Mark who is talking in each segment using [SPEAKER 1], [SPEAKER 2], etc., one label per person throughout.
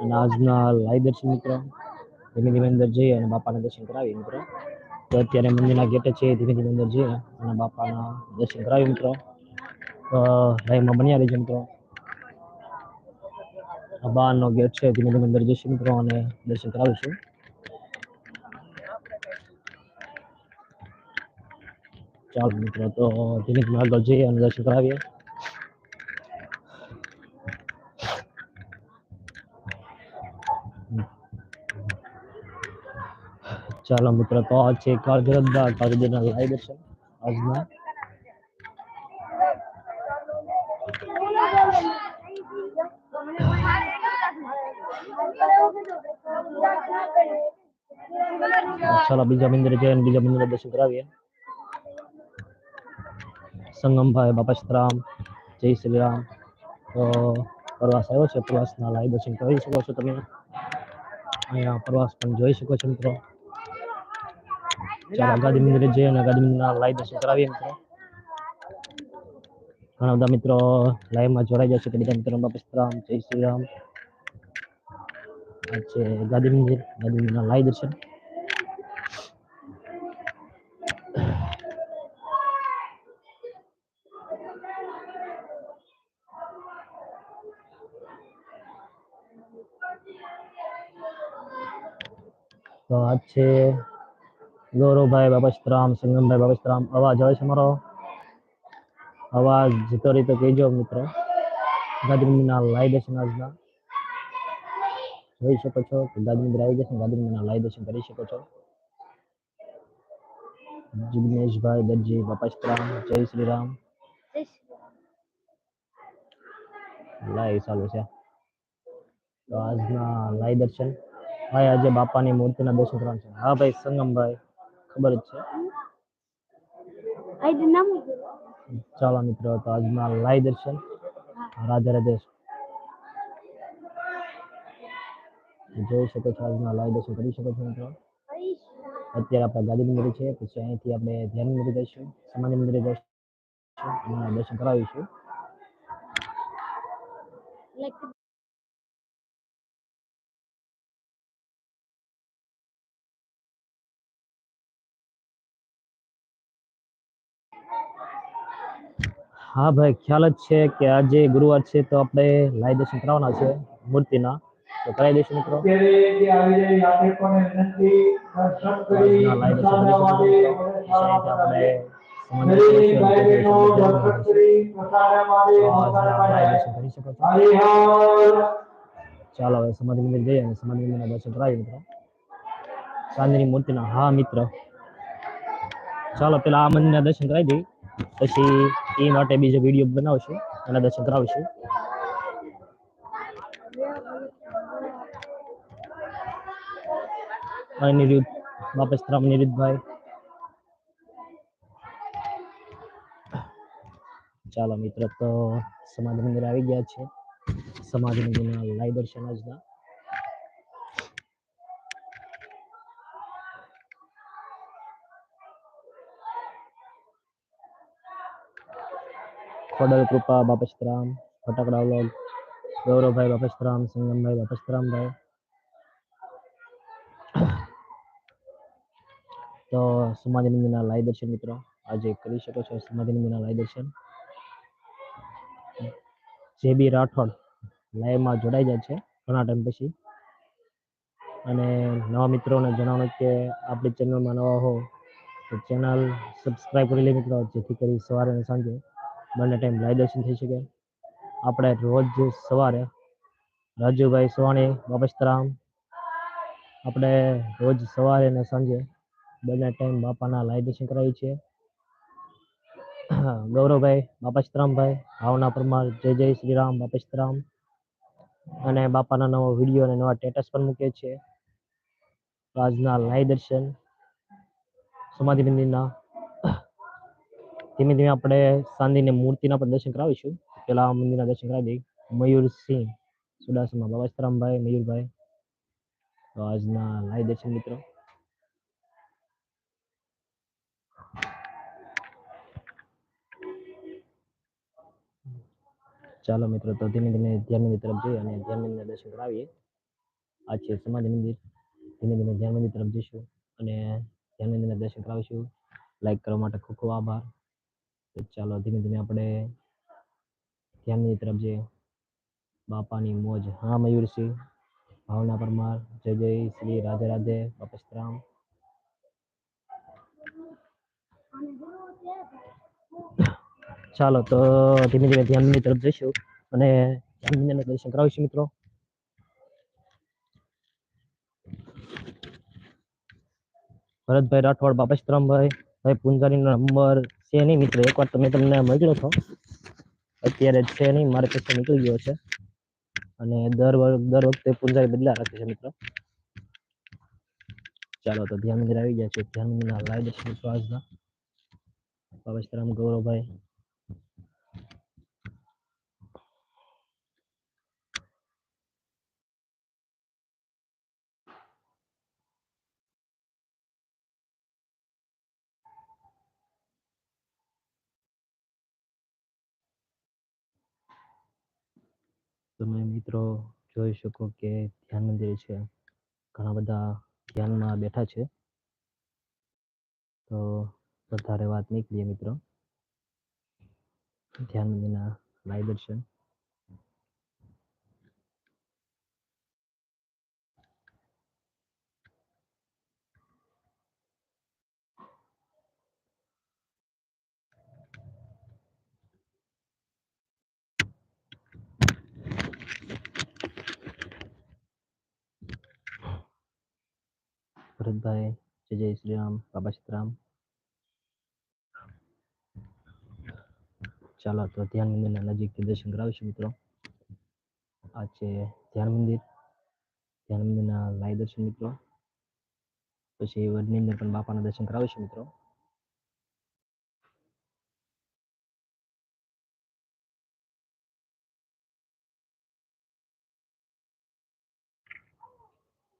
[SPEAKER 1] અને આજના લાઈવ દર્શન મિત્રો, ધીમે ધીમે અંદર જઈએ અને બાપાના દર્શન કરાવીએ મિત્રો. તો અત્યારે મંદિરના ગેટે છે, ધીમે ધીમે અંદર જઈએ અને બાપાના દર્શન કરાવીએ મિત્રો. લાઈવમાં બન્યા રહીજો મિત્રો. બહારનો ગેટ છે, ધીમે ધીમે અંદર જઈશું મિત્રો અને દર્શન કરાવીશું. ચાલો મિત્રો, તો ધીમે ધીમે આગળ જઈએ અને દર્શન કરાવીએ. ચાલો મિત્રો, તો આ છે કાળજરદા કાળજરના લાઈવ દર્શન આજના. ચાલો બીજા મંદિરે જઈએ બીજા મંદિરે દર્શન કરાવીએ. સંગમભાઈ, બાપસ્તરામ, જય શ્રી રામ. તો પ્રવાસ આવ્યો છે, પ્રવાસના લાઈવ દર્શન કરી શકો છો તમે. અહીંયા પ્રવાસ પણ જોઈ શકો છો મિત્રો. ચાલો ગાંધી મંદિરે જઈએ અને ગાંધી મંદિરના લાઈવ દર્શન કરાવીએ મિત્રો. ઘણા બધા મિત્રો લાઈવમાં જોડાઈ જશે કે બીજા મિત્રો બાપસ્તરામ જય શ્રી રામ. આ છે ગાંધી મંદિર ગાંધી મંદિરના લાઈવ દર્શન. તો આ છે ગૌરવભાઈ બાપસ્તરામ સંગમભાઈ બાપસ્તરામ અવાજ આવે છે મારો? અવાજ જતો રહી તો કહેજો મિત્રો. ગાદરીના લાઈવ દર્શન આજના. જોઈ શકો છો આવી જશે, ગાંધી મંદિરના લાઈવ દર્શન કરી શકો છો. જિગ્નેશભાઈ દરજી બાપસ્તરામ જય શ્રી રામ. લાઈવ ચાલુ છે. તો આજના લાઈવ દર્શન. ભાઈ, આજે બાપાની મૂર્તિના દર્શન કરવાનું છે. હા ભાઈ, સંગમભાઈ. ખબર જ છે. ચાલો મિત્રો તો આજના લાઈવ દર્શન. રાધે રાધે. જોઈ શકો છો આજના લાઈવ દર્શન કરી શકો છો મિત્રો. અત્યારે આપણે ગાંધી મંદિર છે પછી અહીંથી આપણે ધ્યાન મંદિર જઈશું સમાધિ મંદિર જઈશું દર્શન કરાવીશું. હા ભાઈ ખ્યાલ જ છે કે આજે ગુરુવાર છે તો આપણે લાઈ દર્શન કરાવવાના છે મૂર્તિના. તો કરાવી દઈશું મિત્રો. ચાલો હવે સમાધિ મંદિર જઈએ અને સમાધિ મંદિરના દર્શન કરાવી મિત્રો. ચાંદની મૂર્તિના હા મિત્ર. ચાલો પેલા આ મંદિરના દર્શન કરાવી દઈએ. પછી એ માટે બીજો વીડિયો બનાવશું, એના દર્શન કરાવીશું. અનિરુદ્ધ રામ નિરુદ્ધભાઈ. ચાલો મિત્ર, તો સમાધિ મંદિર આવી ગયા છે. સમાધિ મંદિરના લાઈવ દર્શન આજના. ખોડલ કૃપા, બાપસ્તરામ, ફટાકડા વ્લોગ, ગૌરવભાઈ, બાપસ્તરામ, સંગમભાઈ બાપસ્તરામભાઈ તો સમાધિ મંદિરના લાઈવ દર્શન મિત્રો, આજે કરી શકો છો સમાધિ મંદિરના લાઈવ દર્શન. જે બી રાઠોડ લાઈવમાં જોડાઈ જાય છે, ઘણા ટાઈમ પછી. અને નવા મિત્રોને જણાવવાનું કે આપણી ચેનલમાં નવા હો તો ચેનલ સબસ્ક્રાઈબ કરી લે મિત્રો, જેથી કરી સવારે અને સાંજે બંને ટાઈમ લાઈવ દર્શન થઈ શકે. આપણે રોજ સવારે રાજુભાઈ સવાણી બાપસ્તરામ આપણે રોજ સવારે અને સાંજે બંને ટાઈમ બાપાના લાઈવ દર્શન કરાવીએ છીએ. ગૌરવભાઈ બાપસ્તરામભાઈ ભાવના પરમાર, જય જય શ્રી રામ બાપસ્તરામ અને બાપાના નવો વીડિયો અને નવા સ્ટેટસ પણ મૂકીએ છીએ. આજના લાઈવ દર્શન સમાધિ મંદિરના ધીમે ધીમે આપણે ચાંદીની મૂર્તિના પણ દર્શન કરાવીશું. પેલા મંદિરના દર્શન કરાવી દઈએ. મયુરસિંહ સુડાસમા બાબાસ્તરામભાઈ મયુરભાઈ. તો આજના લાઈવ દર્શન મિત્રો. ચાલો મિત્રો, તો ધીમે ધીમે ધ્યાન તરફ જઈએ અને ધ્યાન દર્શન કરાવીએ. આ છે સમાધિ મંદિર. ધીમે ધીમે ધ્યાન મંદિર તરફ જઈશું અને ધ્યાન દર્શન કરાવીશું. લાઈક કરવા માટે ખૂબ ખૂબ આભાર. તો ચાલો ધીમે ધીમે આપણે ધ્યાનની તરફ જઈએ. બાપાની મોજ. હા, મયુરસિંહ. ભાવના પરમાર. જય જય શ્રી રાધે રાધે. બાપસ્તરામ ચાલો તો ધીમે ધીમે ધ્યાનની તરફ જઈશું અને ધ્યાન દર્શન કરાવીશું મિત્રો. ભરતભાઈ રાઠોડ બાપસ્તરામભાઈ ભાઈ, પૂંજારીનો નંબર છે નહીં મિત્રો, એકવાર તમે તમને મળ્યો છો. અત્યારે છે નહીં, મારે પછી નીકળી ગયો છે. અને દર વખત દર વખતે પૂંજારી બદલા રાખે છે મિત્રો. ચાલો તો ધ્યાન મંદિર આવી ગયા છે. ધ્યાન મંદિરના લાઈવ દર્શન મિત્રો આજના. ગૌરવભાઈ. તમે મિત્રો જોઈ શકો કે ધ્યાન મંદિર છે. ઘણા બધા ધ્યાનમાં બેઠા છે. તો વધારે વાત નહીં કરીએ મિત્રો. ધ્યાન મંદિરના લાઈવ દર્શન. ભરતભાઈ, જય જય શ્રી રામ, બાબા સીતારામ ચાલો, તો ધ્યાન મંદિરના નજીકથી દર્શન કરાવીશું મિત્રો. આ છે ધ્યાન મંદિર. ધ્યાન મંદિરના લાઈ દર્શન મિત્રો. પછી વડની અંદર પણ બાપાના દર્શન કરાવીશું મિત્રો.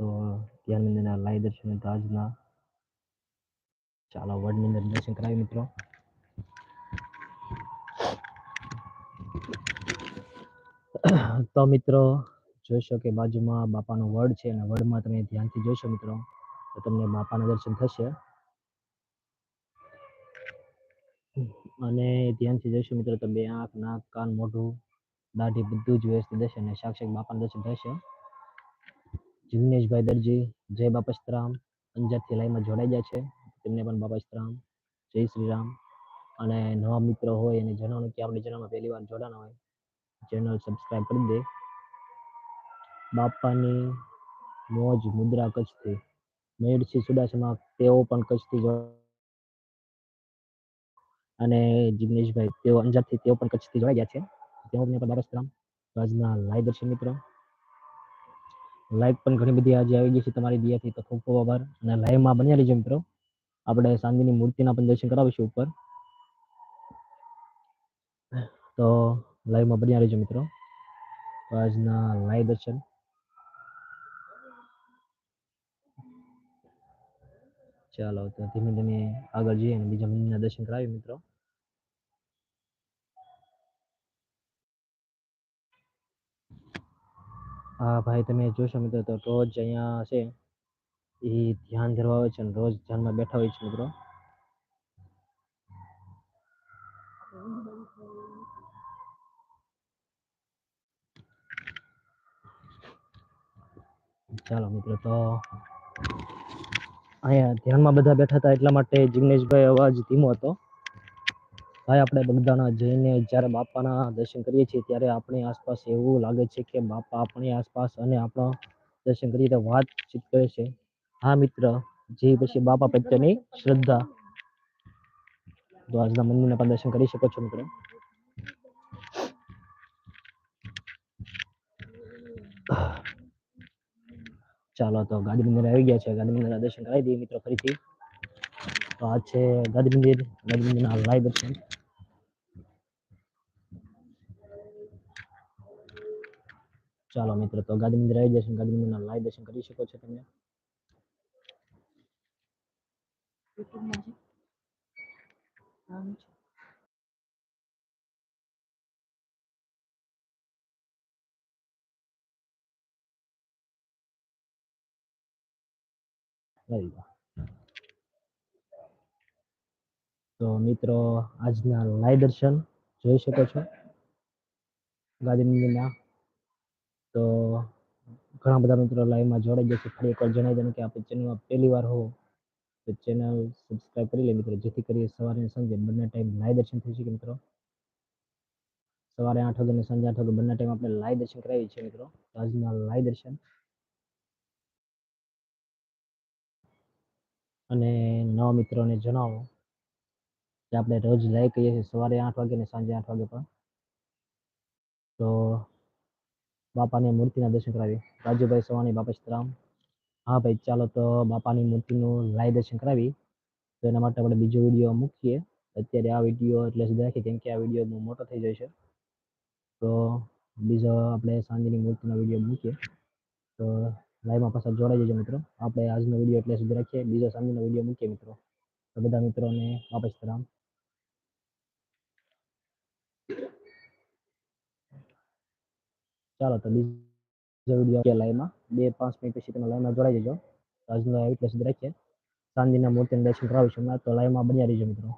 [SPEAKER 1] તો ધ્યાન મંદિરના લાઈ દર્શન આજના ચાલો વડની અંદર દર્શન કરાવી મિત્રો. તો મિત્રો જોશો કે બાજુમાં બાપાનો વડ છે અને વડમાં તમે ધ્યાનથી જોશો મિત્રો. તો તમને બાપાના દર્શન થશે. અને ધ્યાનથી જોશો મિત્રો તો બે આંખ, નાક, કાન, મોઢું, દાઢી બધું જ વ્યવસ્થિત થશે અને સાક્ષાત બાપાના દર્શન થશે. જિગ્નેશભાઈ દરજી, જય બાપસ્તરામ અંજારથી લાઈનમાં જોડાઈ ગયા છે. તેમને પણ બાપસ્તરામ જય શ્રી રામ અને નવા મિત્રો હોય એને જણાવવાનું કે આપણે ચેનલમાં પહેલી વાર જોડાના હોય, ચેનલ સબસ્ક્રાઈબ કરી દે. બાપાની મોજ મુદ્રા કચ્છથી. મયુરસિંહ સુદાસમાં તેઓ પણ કચ્છથી અને જિગ્નેશભાઈ, તેઓ અંજારથી તેઓ પણ કચ્છથી જોડાઈ ગયા છે. તેઓ પણ બાપસ્તરામ આજના લાઈવ દર્શન મિત્રો લાઈવ પણ ઘણી બધી આજે આવી ગઈ છે તમારી દિયાથી, તો ખૂબ ખૂબ આભાર. અને લાઈવમાં બન્યા રહીજો મિત્રો. આપણે સાંજની મૂર્તિના પણ દર્શન કરાવીશું ઉપર. તો લાઈવમાં બન્યા રહેજો મિત્રો. આજના લાઈવ દર્શન. ચાલો, તો ધીમે ધીમે આગળ જઈએ અને બીજા મંદિરના દર્શન કરાવીએ મિત્રો. હા ભાઈ, તમે જોશો મિત્રો તો રોજ અહીંયા છે એ ધ્યાન ધરવા આવે છે અને રોજ ધ્યાનમાં બેઠા હોય છે મિત્રો. ચાલો મિત્રો તો અહીંયા ધ્યાનમાં બધા બેઠા હતા એટલા માટે જિગ્નેશભાઈ અવાજ ધીમો હતો. ભાઈ, આપણે બગદાણા જઈને જ્યારે બાપાના દર્શન કરીએ છીએ, ત્યારે આપણી આસપાસ એવું લાગે છે કે બાપા આપણી આસપાસ અને આપણા દર્શન કરીએ તો વાતચીત કરે છે. હા, મિત્ર, જે પછી બાપા પ્રત્યેની શ્રદ્ધા. આજના મંદિરના પણ દર્શન કરી શકો છો, મિત્રો. ચાલો, તો ગાંધી મંદિર આવી ગયા છે. ગાંધી મંદિરના દર્શન કરાવી દઈએ, મિત્રો, ફરીથી. તો આ છે ગાંધી મંદિર ગાંધી મંદિરના લાઈવ દર્શન ચાલો મિત્રો તો ગાંધી મંદિર આવી જશે ગાંધી મંદિરના લાઈવ દર્શન કરી શકો છો તમે. તો મિત્રો આજના લાઈવ દર્શન જોઈ શકો છો. ગાંધીનગરના તો ઘણા બધા મિત્રો લાઈવમાં જોડાઈ જશે ફરી એકવાર જણાવી દઉં કે આપણી ચેનલમાં પહેલી વાર હો તો ચેનલ સબસ્ક્રાઈબ કરી લે મિત્રો. જેથી કરી સવારે સાંજે બંને ટાઈમ લાઈવ દર્શન થઈ શકે મિત્રો. સવારે આઠ વાગે અને સાંજે આઠ વાગે બંને ટાઈમ આપણે લાઈવ દર્શન કરાવીએ છીએ મિત્રો. આજના લાઈવ દર્શન. અને નવા મિત્રોને જણાવો કે આપણે રોજ લાઈવ કહીએ છીએ સવારે આઠ વાગે અને સાંજે આઠ વાગે પણ. તો બાપાની મૂર્તિના દર્શન કરાવીએ. રાજુભાઈ સવાણી, બાપા સીતારામ. હા ભાઈ, ચાલો તો બાપાની મૂર્તિનું લાઈવ દર્શન કરાવી. તો એના માટે આપણે બીજો વીડિયો મૂકીએ. અત્યારે આ વીડિયો એટલે સુધી રાખીએ કેમ કે આ વીડિયો બહુ મોટો થઈ જાય છે. તો બીજો આપણે સાંજની મૂર્તિનો વીડિયો મૂકીએ. તો લાઈવમાં પાછા જોડાઈ જજો મિત્રો. આપણે આજનો વીડિયો એટલે સુધી રાખીએ. બીજો સાંજનો વીડિયો મૂકીએ મિત્રો. તો બધા મિત્રોને વાપસ રામ ચાલો તો બીજો વીડિયો લાઈવમાં બે પાંચ મિનિટ પછી તમે લાઈવમાં જોડાઈ જજો. આજનો એટલે સુધી રાખીએ. સાંજના મૂર્તિના દર્શન કરાવીશું તો લાઈવમાં બન્યા રહીજો મિત્રો.